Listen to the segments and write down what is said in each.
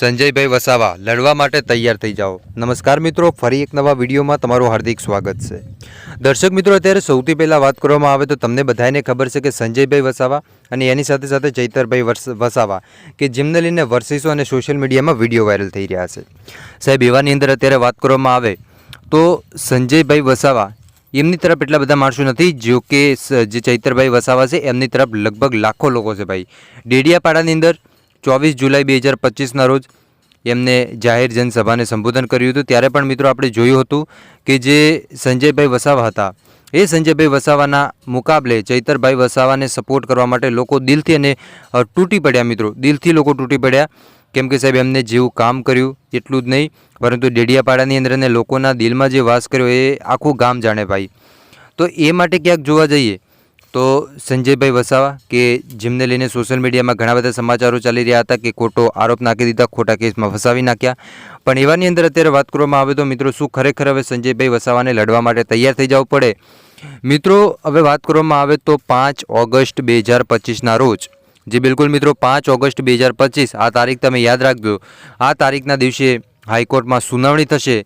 સંજયભાઈ વસાવા, લડવા માટે તૈયાર થઈ જાઓ. નમસ્કાર મિત્રો, ફરી એક નવા વિડીયોમાં તમારું હાર્દિક સ્વાગત છે. દર્શક મિત્રો, અત્યારે સૌથી પહેલાં વાત કરવામાં આવે તો તમને બધાને ખબર છે કે સંજયભાઈ વસાવા અને એની સાથે સાથે ચૈતરભાઈ વસાવા, કે જેમને લઈને વર્સિસો અને સોશિયલ મીડિયામાં વીડિયો વાયરલ થઈ રહ્યા છે. સાહેબ, એવાની અંદર અત્યારે વાત કરવામાં આવે તો સંજયભાઈ વસાવા, એમની તરફ એટલા બધા માણસો નથી, જો કે જે ચૈતરભાઈ વસાવા છે, એમની તરફ લગભગ લાખો લોકો છે ભાઈ. ડેડિયાપાડાની અંદર ચોવીસ જુલાઈ બે હજાર પચીસના રોજ એમને જાહેર જનસભાને સંબોધન કર્યું હતું. ત્યારે પણ મિત્રો આપણે જોયું હતું કે જે સંજયભાઈ વસાવા હતા, એ સંજયભાઈ વસાવાના મુકાબલે ચૈતરભાઈ વસાવાને સપોર્ટ કરવા માટે લોકો દિલથી અને તૂટી પડ્યા મિત્રો. દિલથી લોકો તૂટી પડ્યા. કેમ કે સાહેબ, એમને જેવું કામ કર્યું એટલું જ નહીં, પરંતુ ડેડિયાપાડાની અંદર અને લોકોના દિલમાં જે વાસ કર્યો એ આખું ગામ જાણે ભાઈ. તો એ માટે ક્યાંક જોવા જઈએ તો સંજયભાઈ વસાવા કે જેમને લઈને સોશિયલ મીડિયામાં ઘણા બધા સમાચારો ચાલી રહ્યા હતા કે ખોટો આરોપ નાખી દીધા, ખોટા કેસમાં ફસાવી નાખ્યા. પણ એવાની અંદર અત્યારે વાત કરવામાં આવે તો મિત્રો શું ખરેખર હવે સંજયભાઈ વસાવાને લડવા માટે તૈયાર થઈ જવું પડે? મિત્રો, હવે વાત કરવામાં આવે તો પાંચ ઓગસ્ટ બે હજાર પચીસના રોજ. જે બિલકુલ મિત્રો, પાંચ ઓગસ્ટ બે હજાર પચીસ, આ તારીખ તમે યાદ રાખજો. આ તારીખના દિવસે હાઈકોર્ટમાં સુનાવણી થશે.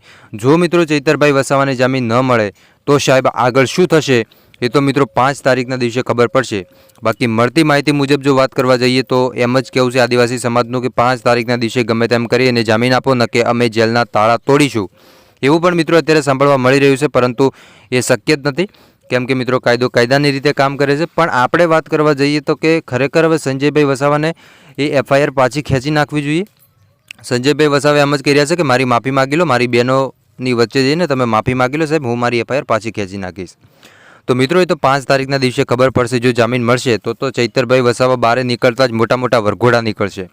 જો મિત્રો ચૈતરભાઈ વસાવાને જામીન ન મળે, તો સાહેબ આગળ શું થશે? એ તો મિત્રો પાંચ તારીખના દિવસે ખબર પડશે. બાકી મળતી માહિતી મુજબ જો વાત કરવા જઈએ તો એમ જ કહેવું છે આદિવાસી સમાજનું કે પાંચ તારીખના દિવસે ગમે તેમ કરી અને જામીન આપો, ન કે અમે જેલના તાળા તોડીશું. એવું પણ મિત્રો અત્યારે સાંભળવા મળી રહ્યું છે, પરંતુ એ શક્ય જ નથી. કેમ કે મિત્રો કાયદો કાયદાની રીતે કામ કરે છે. પણ આપણે વાત કરવા જઈએ તો કે ખરેખર હવે સંજયભાઈ વસાવાને એ એફઆઈઆર પાછી ખેંચી નાખવી જોઈએ. સંજયભાઈ વસાવે એમ જ કહી રહ્યા છે કે મારી માફી માગી લો, મારી બહેનોની વચ્ચે જઈને તમે માફી માગી લો સાહેબ, હું મારી એફઆઈઆર પાછી ખેંચી નાખીશ. તો મિત્રો એ તો પાંચ તારીખના દિવસે ખબર પડશે, જો જામીન મળશે, તો તો ચૈતરભાઈ વસાવા બહાર નીકળતા જ મોટા મોટા વરઘોડા નીકળશે.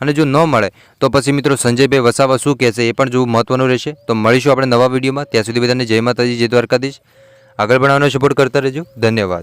અને જો ન મળે, તો પછી મિત્રો સંજયભાઈ વસાવા શું કહેશે એ પણ જોવું મહત્વનું રહેશે. તો મળીશું આપણે નવા વિડીયોમાં. ત્યાં સુધી બધાને જય માતાજી, જય દ્વારકાધીશ. આગળ ભણાવવાનો સપોર્ટ કરતા રહેજો. ધન્યવાદ.